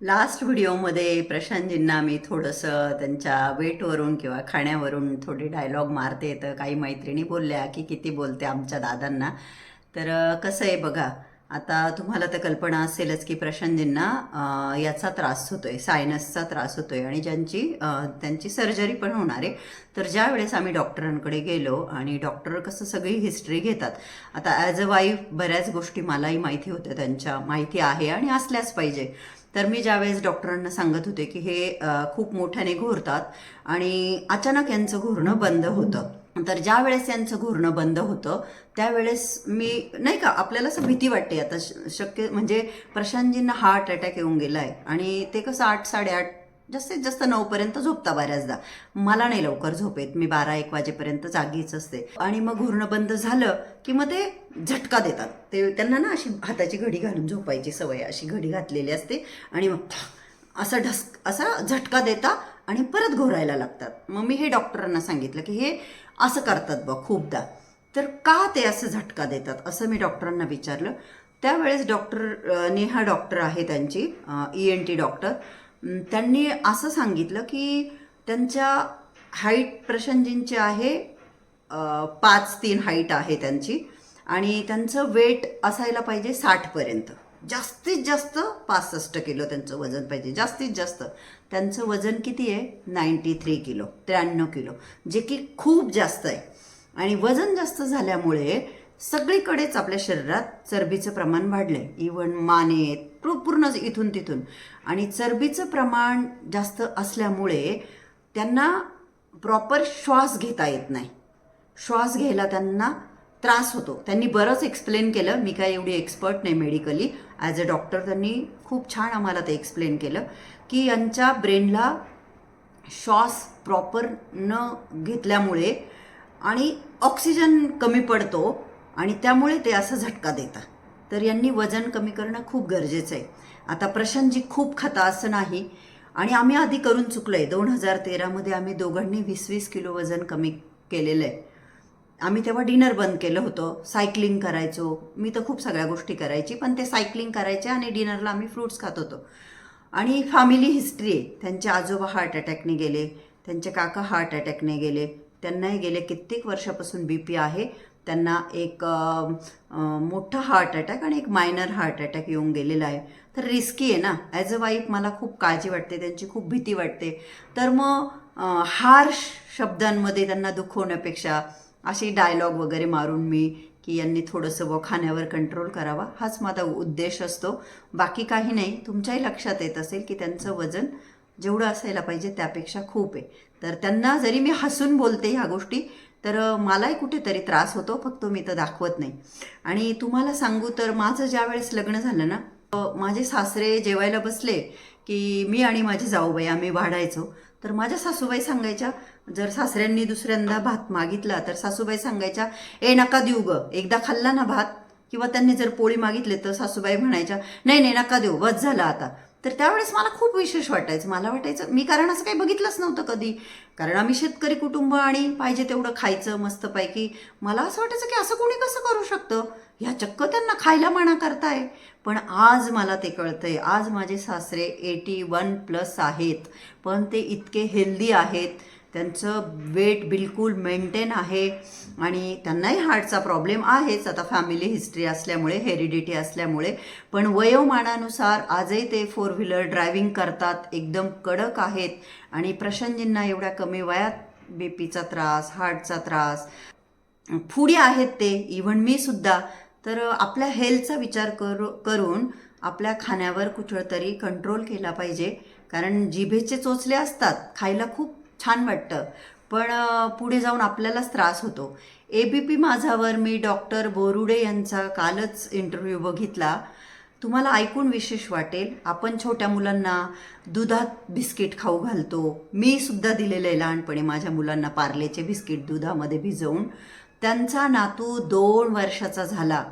Last व्हिडिओमध्ये प्रशांतजींना मी थोडंसं त्यांच्या वेटवरून किंवा खाण्यावरून थोडे डायलॉग मारते तर काही मैत्रिणी बोलल्या की किती बोलते आमच्या दादांना. तर कसं आहे बघा आता तुम्हाला तर कल्पना असेलच की प्रशांतजींना याचा त्रास होतो आहे सायनसचा त्रास होतो आहे आणि ज्यांची त्यांची सर्जरी पण होणार आहे. तर ज्या वेळेस आम्ही डॉक्टरांकडे गेलो आणि डॉक्टर कसं सगळी हिस्ट्री घेतात आता ॲज अ वाईफ बऱ्याच गोष्टी मलाही माहिती होत्या त्यांच्या माहिती आहे आणि असल्याच पाहिजे. तर मी ज्यावेळेस डॉक्टरांना सांगत होते की हे खूप मोठ्याने घोरतात आणि अचानक यांचं घोरणं बंद होतं. तर ज्या वेळेस यांचं घोरणं बंद होतं त्यावेळेस मी नाही का आपल्याला असं भीती वाटते. आता श- शक्य म्हणजे प्रशांतजींना हार्ट अटॅक येऊन गेला आहे आणि ते कसं आठ साडेआठ जास्तीत जास्त नऊपर्यंत झोपता बऱ्याचदा. मला नाही लवकर झोप येत. मी बारा एक वाजेपर्यंत जागीच असते. आणि मग घुरणं बंद झालं की मग ते झटका देतात. ते त्यांना ना अशी हाताची घडी घालून झोपायची सवय अशी घडी घातलेली असते आणि मग असं ढस असा झटका देता आणि परत घोरायला लागतात. मग मी हे डॉक्टरांना सांगितलं की हे असं करतात बघ खूपदा. तर का ते असं झटका देतात असं मी डॉक्टरांना विचारलं. त्यावेळेस डॉक्टर नेहा डॉक्टर आहे त्यांची ई एन टी डॉक्टर. त्यांनी असं सांगितलं की त्यांच्या हाईट प्रशांतजींची आहे पाच तीन हाईट आहे त्यांची. आणि त्यांचं वेट असायला पाहिजे साठपर्यंत जास्तीत जास्त पासष्ट किलो त्यांचं वजन पाहिजे. जास्तीत जास्त. त्यांचं वजन किती आहे? नाईंटी थ्री किलो त्र्याण्णव किलो जे की खूप जास्त आहे. आणि वजन जास्त झाल्यामुळे सगळीकडेच आपल्या शरीरात चरबीचं प्रमाण वाढलंय. इवन मानेत पूर्ण इथून तिथून. आणि चरबीचं प्रमाण जास्त असल्यामुळे त्यांना प्रॉपर श्वास घेता येत नाही. श्वास घ्यायला त्यांना त्रास होतो. त्यांनी बरंच एक्सप्लेन केलं. मी काय एवढी एक्सपर्ट नाही मेडिकली ॲज अ डॉक्टर त्यांनी खूप छान आम्हाला ते एक्सप्लेन केलं की यांच्या ब्रेनला श्वास प्रॉपर न घेतल्यामुळे आणि ऑक्सिजन कमी पडतो. आणि त्यामुळे ते असं झटका देतात. तर यांनी वजन कमी करणं खूप गरजेचं आहे. आता प्रशांतजी खूप खाता असं नाही. आणि आम्ही आधी करून चुकलो आहे दोन हजार तेरामध्ये आम्ही दोघांनी वीस वीस किलो वजन कमी केलेलं आहे आम्ही तेव्हा डिनर बंद केलं होतं. सायकलिंग करायचो. मी तर खूप सगळ्या गोष्टी करायची पण ते सायकलिंग करायचे आणि डिनरला आम्ही फ्रूट्स खात होतो. आणि फॅमिली हिस्ट्री आहे. त्यांचे आजोबा हार्ट अटॅकने गेले. त्यांचे काका हार्ट अटॅकने गेले. त्यांनाही गेले कित्येक वर्षापासून बी पी आहे. त्यांना एक मोठं मोठा हार्ट अटॅक आणि एक मायनर हार्ट अटॅक येऊन गेलेला आहे. तर रिस्की आहे ना? ॲज अ वाईफ मला खूप काळजी वाटते त्यांची खूप भीती वाटते. तर मग हार्श शब्दांमध्ये त्यांना दुखवण्यापेक्षा असे डायलॉग वगैरे मारून मी की यांनी थोडंसं व खाण्यावर कंट्रोल करावा. हाच माझा उद्देश असतो. बाकी काही नाही. तुमच्याही लक्षात येत असेल की त्यांचं वजन जेवढं असायला पाहिजे त्यापेक्षा खूप आहे. तर त्यांना जरी मी हसून बोलते ह्या गोष्टी तर मलाही कुठेतरी त्रास होतो फक्त मी तर दाखवत नाही. आणि तुम्हाला सांगू तर माझं ज्या वेळेस लग्न झालं ना माझे सासरे जेवायला बसले की मी आणि माझी जाऊबाई आम्ही वाढायचो. तर माझ्या सासूबाई सांगायच्या जर सासऱ्यांनी दुसऱ्यांदा भात मागितला तर सासूबाई सांगायच्या ए नका देऊ ग एकदा खाल्ला ना भात किंवा त्यांनी जर पोळी मागितले तर सासूबाई म्हणायच्या नाही नाही नका देऊ बस झाला आता. तर त्यावेळेस मला खूप विशेष वाटायचं. मला वाटायचं मी कारण असं काही बघितलंच नव्हतं कधी. कारण आम्ही शेतकरी कुटुंब आणि पाहिजे तेवढं खायचं मस्तपैकी. मला असं वाटायचं की असं कोणी कसं करू शकतं? ह्या चक्क त्यांना खायला मना करताय. पण आज मला ते कळतंय. आज माझे सासरे एटी वन प्लस आहेत. पण ते इतके हेल्दी आहेत. त्यांचं वेट बिलकुल मेंटेन आहे आणि त्यांनाही हार्टचा प्रॉब्लेम आहेच. आता फॅमिली हिस्ट्री असल्यामुळे हेरिडिटी असल्यामुळे. पण वयोमानानुसार आजही ते फोर व्हीलर ड्रायव्हिंग करतात एकदम कडक आहेत. आणि प्रशांतजींना एवढ्या कमी वयात बी पीचा त्रास हार्टचा त्रास फुडी आहेत ते इव्हन मी सुद्धा. तर आपल्या हेल्थचा विचार करू करून आपल्या खाण्यावर कुठं तरी कंट्रोल केला पाहिजे. कारण जिभेचे चोचले असतात खायला खूप छान वाटतं. पण पुढे जाऊन आपल्यालाच त्रास होतो. ए बी पी माझावर मी डॉक्टर बोरुडे यांचा कालच इंटरव्ह्यू बघितला. तुम्हाला ऐकून विशेष वाटेल आपण छोट्या मुलांना दुधात बिस्किट खाऊ घालतो. मी सुद्धा दिलेलं आहे लहानपणी माझ्या मुलांना पार्लेचे बिस्किट दुधामध्ये भिजवून. त्यांचा नातू दोन वर्षाचा झाला.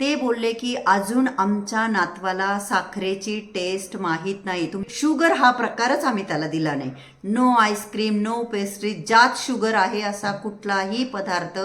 ते बोलले की अजून आमच्या नातवाला साखरेची टेस्ट माहीत नाही. तुम्ही शुगर हा प्रकारच आम्ही त्याला दिला नाही. No ice cream no pastry ज्यात शुगर आहे असा कुठलाही पदार्थ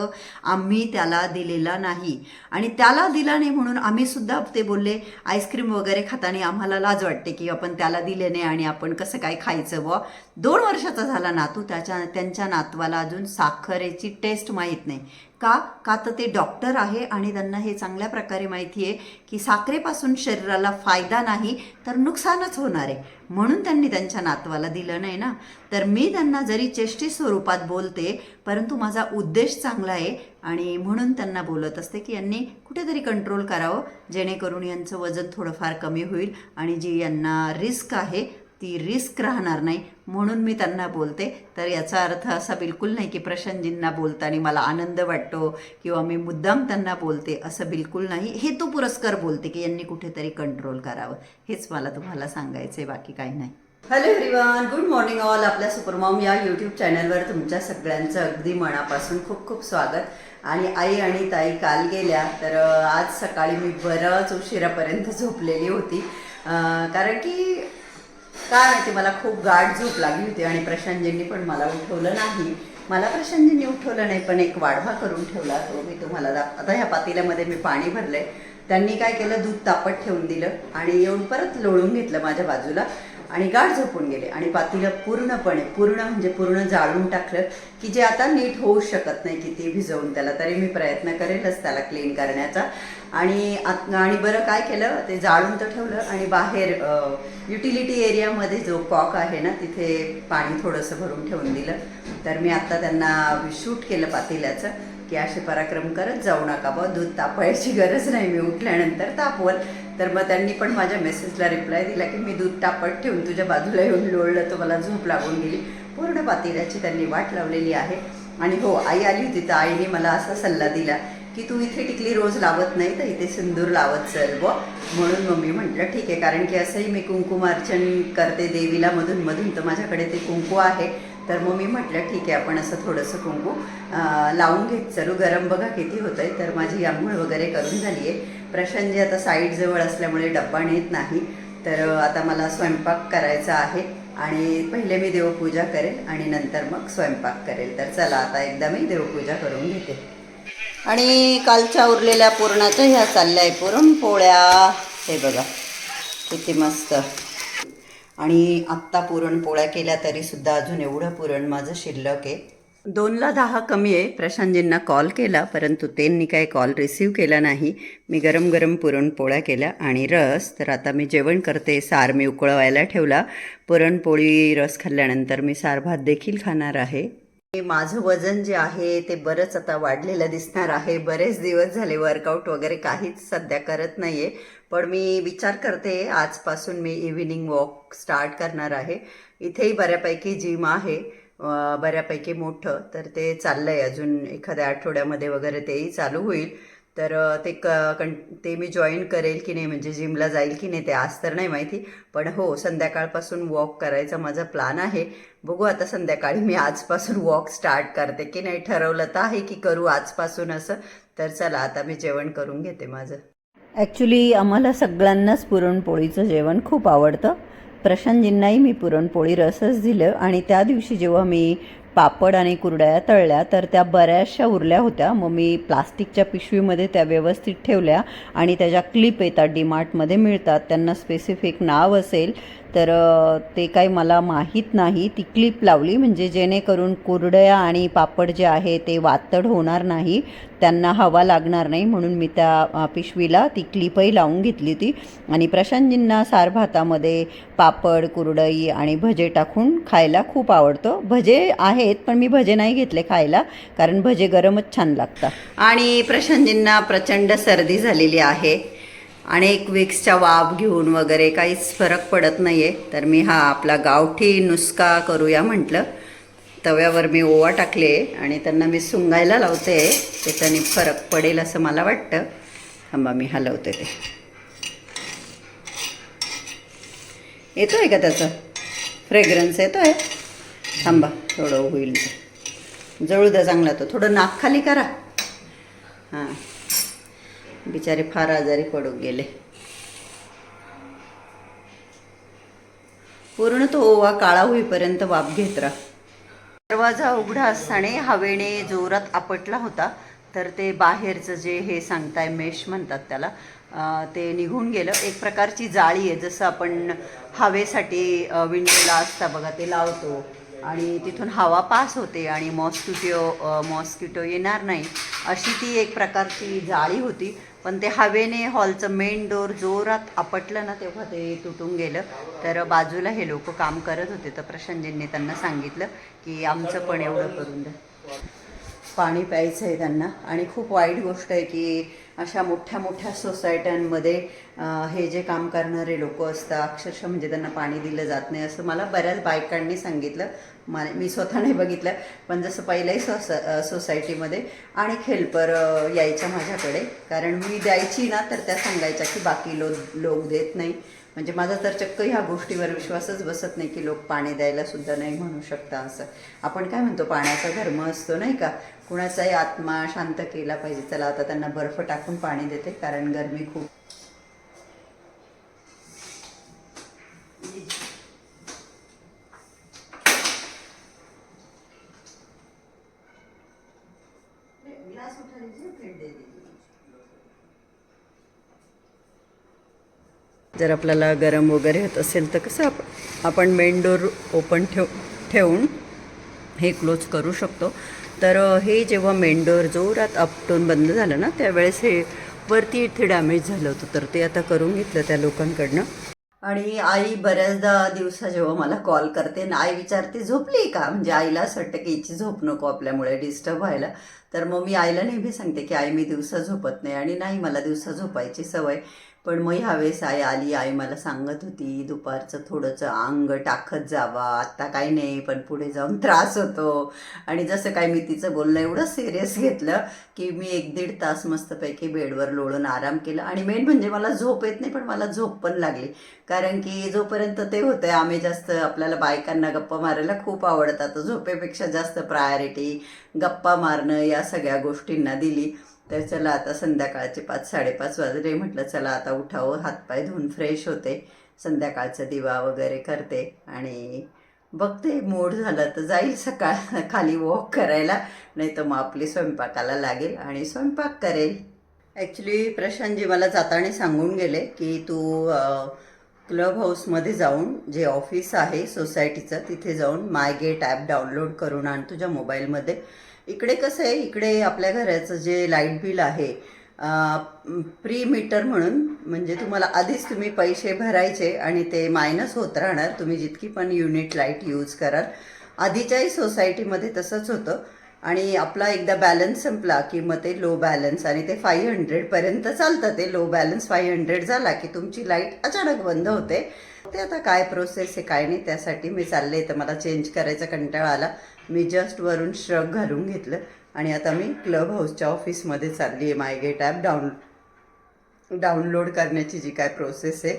आम्ही त्याला दिलेला नाही. आणि त्याला दिला नाही म्हणून आम्ही सुद्धा ते बोलले आईस्क्रीम वगैरे खाताना आम्हाला लाज वाटते की आपण त्याला दिले नाही आणि आपण कसं काय खायचं बुवा? दोन वर्षाचा झाला नातू त्याच्या त्यांच्या नातवाला अजून साखरेची टेस्ट माहीत नाही. का? का तर ते डॉक्टर आहे आणि त्यांना हे चांगल्या प्रकारे माहिती आहे की साखरेपासून शरीराला फायदा नाही तर नुकसानच होणार आहे. म्हणून त्यांनी त्यांच्या नातवाला दिलं नाही ना. तर मी त्यांना जरी चेष्टी स्वरूपात बोलते परंतु माझा उद्देश चांगला आहे आणि म्हणून त्यांना बोलत असते की यांनी कुठेतरी कंट्रोल करावं जेणेकरून यांचं वजन थोडंफार कमी होईल आणि जी यांना रिस्क आहे ती रिस्क राहणार नाही म्हणून मी त्यांना बोलते. तर याचा अर्थ असा बिलकुल नाही की प्रशांतजींना बोलताना मला आनंद वाटतो किंवा मी मुद्दाम त्यांना बोलते असं बिलकुल नाही. हेतू पुरस्कार बोलते की यांनी कुठेतरी कंट्रोल करावं. हेच मला तुम्हाला सांगायचं आहे बाकी काही नाही. Hello everyone good morning all आपल्या सुपरमॉम या यूट्यूब चॅनलवर तुमच्या सगळ्यांचं अगदी मनापासून खूप खूप स्वागत. आणि आई आणि ताई काल गेल्या तर आज सकाळी मी बरंच उशिरापर्यंत झोपलेली होती. कारण की काय माहिती मला खूप गाढ झोप लागली होती आणि प्रशांतजींनी पण मला उठवलं नाही. मला प्रशांतजींनी उठवलं नाही पण एक वाढवा करून ठेवला तो. मी तुम्हाला दाख आता ह्या पातेल्यामध्ये मी पाणी भरलंय. त्यांनी काय केलं? दूध तापत ठेवून दिलं आणि येऊन परत लोळून घेतलं माझ्या बाजूला. आणि गाठ झोपून गेले. आणि पातेलं पूर्णपणे पूर्ण म्हणजे पूर्ण जाळून टाकलं की जे आता नीट होऊ शकत नाही किती भिजवून त्याला. तरी मी प्रयत्न करेलच त्याला क्लीन करण्याचा. आणि आणि बरं काय केलं ते जाळून तर ठेवलं आणि बाहेर युटिलिटी एरियामध्ये जो कॉक आहे ना तिथे पाणी थोडंसं भरून ठेवून दिलं. तर मी आत्ता त्यांना शूट केलं पातेल्याचं. की असे पराक्रम करत जाऊ नका बा दूध तापायची गरज नाही. मी उठल्यानंतर तापवल. तर मग त्यांनी पण माझ्या मेसेजला रिप्लाय दिला की मी दूध तापत ठेवून तुझ्या बाजूला येऊन लोळलं तर मला झोप लागून गेली. पूर्ण पातेल्याची त्यांनी वाट लावलेली आहे. आणि हो आई आली होती. तर आईने मला असा सल्ला दिला की तू इथे टिकली रोज लावत नाही तर इथे सिंदूर लावत चल व म्हणून मग मी म्हटलं ठीक आहे. कारण की असंही मी कुंकुमार्चन करते देवीला मधून मधून. तर माझ्याकडे ते कुंकू आहे. तर मग मी म्हटलं ठीक आहे आपण असं थोडंसं कुंकू लावून घेत चलू. गरम बघा किती होतं आहे तर माझी आंघोळ वगैरे करून झाली आहे. प्रशांतजी आता साईडजवळ असल्यामुळे डब्बा नेत नाही. तर आता मला स्वयंपाक करायचा आहे आणि पहिले मी देवपूजा करेल आणि नंतर मग स्वयंपाक करेल. तर चला आता एकदा मी देवपूजा करून घेते. आणि कालच्या उरलेल्या पुरणाच्या ह्या चालल्या आहे पुरण पोळ्या. हे बघा किती मस्त. आणि आत्ता पुरणपोळ्या केल्या तरी सुद्धा अजून एवढं पुरण माझं शिल्लक आहे. दोनला दहा कमी आहे. प्रशांतजींना कॉल केला परंतु त्यांनी काही कॉल रिसीव केला नाही. मी गरम गरम पुरणपोळ्या केल्या आणि रस तर आता मी जेवण करते. सार मी उकळवायला ठेवला. पुरणपोळी रस खाल्ल्यानंतर मी सार भात देखील खाणार आहे. माझं वजन जे आहे ते बरंच आता वाढलेलं दिसणार आहे. बरेच दिवस झाले वर्कआउट वगैरे काहीच सध्या करत नाहीये. पण मी विचार करते आजपासून मी इव्हिनिंग वॉक स्टार्ट करणार आहे. इथेही बऱ्यापैकी जिम आहे. बऱ्यापैकी मोठं. तर ते चाललंय. अजून एखाद्या आठवड्यामध्ये वगैरे तेही चालू होईल. तर ते क कं ते मी जॉईन करेल की नाही म्हणजे जिमला जाईल की नाही ते आज तर नाही माहिती. पण हो संध्याकाळपासून वॉक करायचा माझा प्लॅन आहे. बघू आता संध्याकाळी मी आजपासून वॉक स्टार्ट करते की नाही. ठरवलं तर आहे की करू आजपासून असं. तर चला आता मी जेवण करून घेते माझं. ॲक्च्युली आम्हाला सगळ्यांनाच पुरणपोळीचं जेवण खूप आवडतं. प्रशांतजींनाही मी पुरणपोळी रसच दिलं आणि त्या दिवशी जेव्हा मी पापड आणि कुरड्या तळल्या तर त्या बऱ्याचशा उरल्या होत्या. मग मी प्लास्टिकच्या पिशवीमध्ये त्या व्यवस्थित ठेवल्या आणि त्याच्या क्लिप येतात डीमार्टमध्ये मिळतात. त्यांना स्पेसिफिक नाव असेल तर ते काही मला माहीत नाही. ती क्लिप लावली. म्हणजे जेणेकरून कुरडया आणि पापड जे आहे ते वातड होणार नाही. त्यांना हवा लागणार नाही. म्हणून मी त्या पिशवीला ती क्लिपही लावून घेतली होती आणि प्रशांतजींना सार भातामध्ये पापड कुरडई आणि भजे टाकून खायला खूप आवडतं. भजे आहेत पण मी भजे नाही घेतले खायला कारण भजे गरमच छान लागतात. आणि प्रशांतजींना प्रचंड सर्दी झालेली आहे. आणि एक विक्सच्या वाफ घेऊन वगैरे काहीच फरक पडत नाही आहे तर मी हा आपला गावठी नुसका करूया म्हटलं. तव्यावर मी ओवा टाकले आणि त्यांना मी सुंगायला लावते. त्याच्याने फरक पडेल असं मला वाटतं. थांबा मी हलवते ते. येतो आहे का त्याचं? फ्रेग्रन्स येतो आहे थांबा थोडं होईल. जळू द्या चांगला तो. थोडं नाक खाली करा. हां. बिचारे फार आजारी पडून गेले. पूर्ण तो ओवा काळा होईपर्यंत वाफ घेत राहा. दरवाजा उघडा असताना हवेने जोरात आपटला होता तर ते बाहेरचं जे हे सांगताय मेश म्हणतात त्याला ते निघून गेलं. एक प्रकारची जाळी आहे जसं आपण हवेसाठी विंडोला असता बघा ते लावतो. आणि तिथून हवा पास होते आणि मॉस्किटो मॉस्किटो येणार नाही अशी ती एक प्रकारची जाळी होती. पण ते हवेने हॉलचं मेन डोर जोरात आपटलं ना तेव्हा ते तुटून गेलं. तर बाजूला हे लोक काम करत होते तर प्रशांतजींनी त्यांना सांगितलं की आमचं पण एवढं करून द्या. पाणी प्यायचं आहे त्यांना. आणि खूप वाईट गोष्ट आहे की अशा मोठ्या मोठ्या सोसायट्यांमध्ये हे जे काम करणारे लोक असतात अक्षरशः म्हणजे त्यांना पाणी दिलं जात नाही असं मला बऱ्याच बायकांनी सांगितलं. मला मी स्वतः नाही बघितलं पण जसं पहिल्याही सोसा सोसायटीमध्ये आणि खेलपर यायच्या माझ्याकडे. कारण मी द्यायची ना तर त्या सांगायच्या की बाकी लोक लोक देत नाही. म्हणजे माझा तर चक्क ह्या गोष्टीवर विश्वासच बसत नाही की लोक पाणी द्यायला सुद्धा नाही म्हणू शकता असं. आपण काय म्हणतो पाण्याचा धर्म असतो नाही का? कुणाचाही आत्मा शांत केला पाहिजे. चला आता त्यांना बर्फ टाकून पाणी देते कारण गरमी खूप जर आपल्याला गरम वगैरे होत असेल तर कसं आप आपण मेन डोर ओपन ठेव ठेवून हे क्लोज करू शकतो. तर हे जेव्हा मेन डोर जोरात अपटून बंद झालं ना त्यावेळेस हे वरती इथे डॅमेज झालं होतं. तर ते आता करून घेतलं त्या लोकांकडनं. आणि आई बऱ्याचदा दिवसा जेव्हा मला कॉल करते ना आई विचारते झोपली का? म्हणजे आईला असं वाटतं की हिची झोप नको आपल्यामुळे डिस्टर्ब व्हायला. तर मग मी आईला नेहमी सांगते की आई मी दिवसा झोपत नाही आणि नाही मला दिवसा झोपायची सवय. पण मग ह्यावेळेस आई आली आई मला सांगत होती दुपारचं थोडंसं अंग टाकत जावा आत्ता काही नाही पण पुढे जाऊन त्रास होतो. आणि जसं काय मी तिचं बोलणं एवढं सिरियस घेतलं की मी एक दीड तास मस्तपैकी बेडवर लोळून आराम केला. आणि मेन म्हणजे मला झोप येत नाही पण मला झोप पण लागली. कारण की जोपर्यंत ते होते आम्ही जास्त आपल्याला बायकांना गप्पा मारायला खूप आवडतात. झोपेपेक्षा जास्त प्रायोरिटी गप्पा मारणं या सगळ्या गोष्टींना दिली. तर चला आता संध्याकाळचे पाच साडेपाच वाजले. म्हटलं चला आता उठावं हातपाय धुवून फ्रेश होते. संध्याकाळचा दिवा वगैरे करते आणि बघते मूड झालं तर जाईल सकाळ खाली वॉक करायला. नाही तर मग आपली स्वयंपाकाला लागेल आणि स्वयंपाक करेल. ॲक्च्युली प्रशांतजी मला जाताना सांगून गेले की तू क्लब हाऊसमध्ये जाऊन जे ऑफिस आहे सोसायटीचं तिथे जाऊन माय गेट ॲप डाउनलोड करून आण तुझ्या मोबाईलमध्ये. इकडे कसं आहे इकडे आपल्या घराचं जे लाइट बिल आहे प्री मीटर म्हणून म्हणजे तुम्हाला आधीच तुम्ही पैसे भरायचे आणि ते मायनस होत राहणार तुम्ही जितकी पण युनिट लाइट यूज कराल. आधीच्याही सोसायटीमध्ये तसंच होतं. आणि आपला एकदा बॅलन्स संपला की मग ते लो बॅलन्स आणि ते फाईव्ह हंड्रेडपर्यंत चालतं. ते लो बॅलन्स फाईव्ह हंड्रेड झाला की तुमची लाइट अचानक बंद होते. ते आता काय प्रोसेस आहे काय नाही त्यासाठी मी चालले. तर मला चेंज करायचा कंटाळा आला. मी जस्ट वरून श्रग घालून घेतलं आणि आता मी क्लब हाऊसच्या ऑफिसमध्ये चालली आहे. My gate app down download करण्याची जी काय प्रोसेस आहे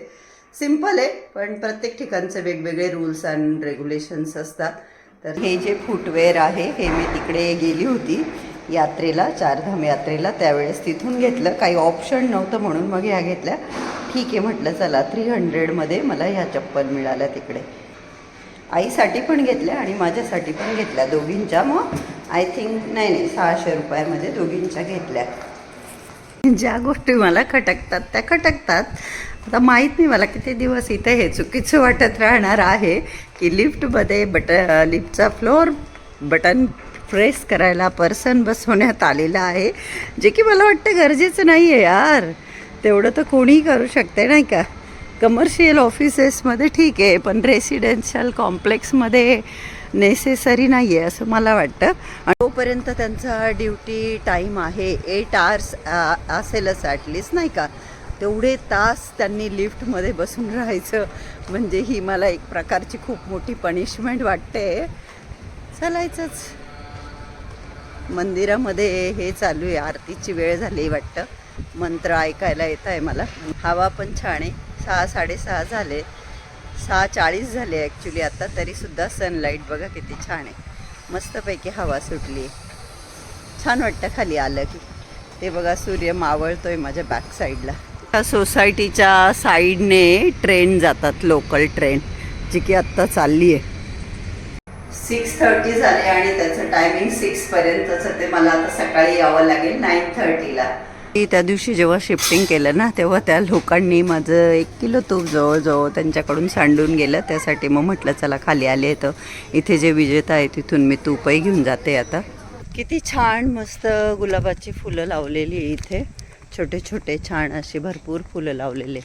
सिंपल आहे. पण प्रत्येक ठिकाणचे वेगवेगळे रूल्स अँड रेग्युलेशन्स असतात. तर हे जे फुटवेअर आहे हे मी तिकडे गेली होती यात्रेला चारधाम यात्रेला. त्यावेळेस तिथून घेतलं. काही ऑप्शन नव्हतं म्हणून मग ह्या घेतल्या. ठीक आहे म्हटलं चला थ्री हंड्रेडमध्ये मला ह्या चप्पल मिळाल्या तिकडे. आईसाठी पण घेतल्या आणि माझ्यासाठी पण घेतल्या दोघींच्या. मग आय थिंक नाही नाही सहाशे रुपयामध्ये दोघींच्या घेतल्या. ज्या गोष्टी मला खटकतात त्या खटकतात. आता माहीत नाही मला किती दिवस इथे हे चुकीचं वाटत राहणार आहे की लिफ्टमध्ये बट लिफ्टचा फ्लोअर बटन प्रेस करायला पर्सन बसवण्यात आलेलं आहे जे की मला वाटतं गरजेचं नाही आहे यार. तेवढं तर कोणीही करू शकते नाही का? कमर्शियल ऑफिसेसमध्ये ठीक आहे पण रेसिडेन्शियल कॉम्प्लेक्समध्ये नेसेसरी नाही आहे असं मला वाटतं. आणि तोपर्यंत त्यांचा ड्युटी टाईम आहे एट आवर्स असेलच ॲटलिस्ट नाही का? तेवढे तास त्यांनी लिफ्टमध्ये बसून राहायचं. म्हणजे ही मला एक प्रकारची खूप मोठी पनिशमेंट वाटते. चालायचंच. मंदिरामध्ये हे चालू आहे आरतीची वेळ झाली वाटतं. मंत्र ऐकायला येत आहे मला. हवा पण छान आहे. सहा साडेसहा झाले. सहा चाळीस झाले ॲक्च्युली आता तरीसुद्धा सनलाईट बघा किती छान आहे. मस्तपैकी हवा सुटली. छान वाटतं खाली आलं की. ते बघा सूर्य मावळतो आहे माझ्या बॅक साईडला त्या सोसायटीच्या साईडने ट्रेन जातात लोकल ट्रेन जी की आत्ता चालली आहे. सिक्स थर्टी झाले आणि त्याचं टायमिंग सिक्सपर्यंतचं ते मला आता सकाळी यावं लागेल नाईन थर्टीला त्या दिवशी जेव्हा शिफ्टिंग केलं ना तेव्हा त्या लोकांनी माझं एक किलो तूप जवळजवळ त्यांच्याकडून सांडून गेलं. त्यासाठी मग म्हटलं चला खाली आले तर इथे जे विजेता आहे तिथून मी तूपही घेऊन जाते आता. किती छान मस्त गुलाबाची फुलं लावलेली आहे इथे. छोटे छोटे छान अशी भरपूर फुलं लावलेले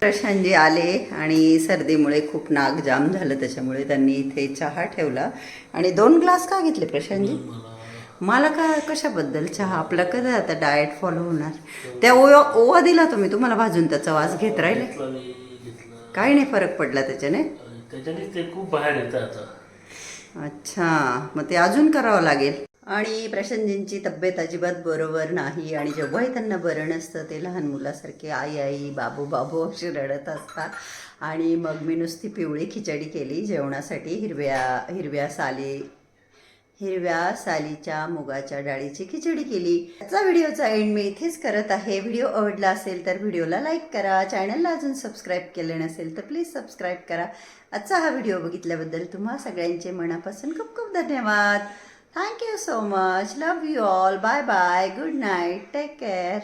प्रशांतजी आले आणि सर्दीमुळे खूप नाक जाम झालं त्याच्यामुळे त्यांनी इथे चहा ठेवला. आणि दोन ग्लास का घेतले प्रशांतजी? मला का कशाबद्दल चहा? आपला कधी आता डाएट फॉलो होणार? त्या ओवा ओवा दिला तुम्ही तुम्हाला भाजून त्याचा वास घेत राहिले? काही नाही फरक पडला त्याच्याने? त्याच्याने ते खूप बाहेर येतं आता. अच्छा मग ते अजून करावं लागेल. आणि प्रशांतजींची तब्येत अजिबात बरोबर नाही आणि जेव्हाही त्यांना बरं नसतं ते लहान मुलासारखे आई आई बाबू बाबू अशी रडत असतात. आणि मग मी नुसती पिवळी खिचडी केली जेवणासाठी हिरव्या हिरव्या साली हिरव्या सालीच्या मुगाच्या डाळीची खिचडी केली. याचा व्हिडिओचा एंड मी इथेच करत आहे. व्हिडिओ आवडला असेल तर व्हिडिओला लाईक करा. चॅनलला अजून सबस्क्राईब केलं नसेल तर प्लीज सबस्क्राईब करा. आजचा हा व्हिडिओ बघितल्याबद्दल तुम्हा सगळ्यांचे मनापासून खूप खूप धन्यवाद. Thank you so much love you all bye bye good night take care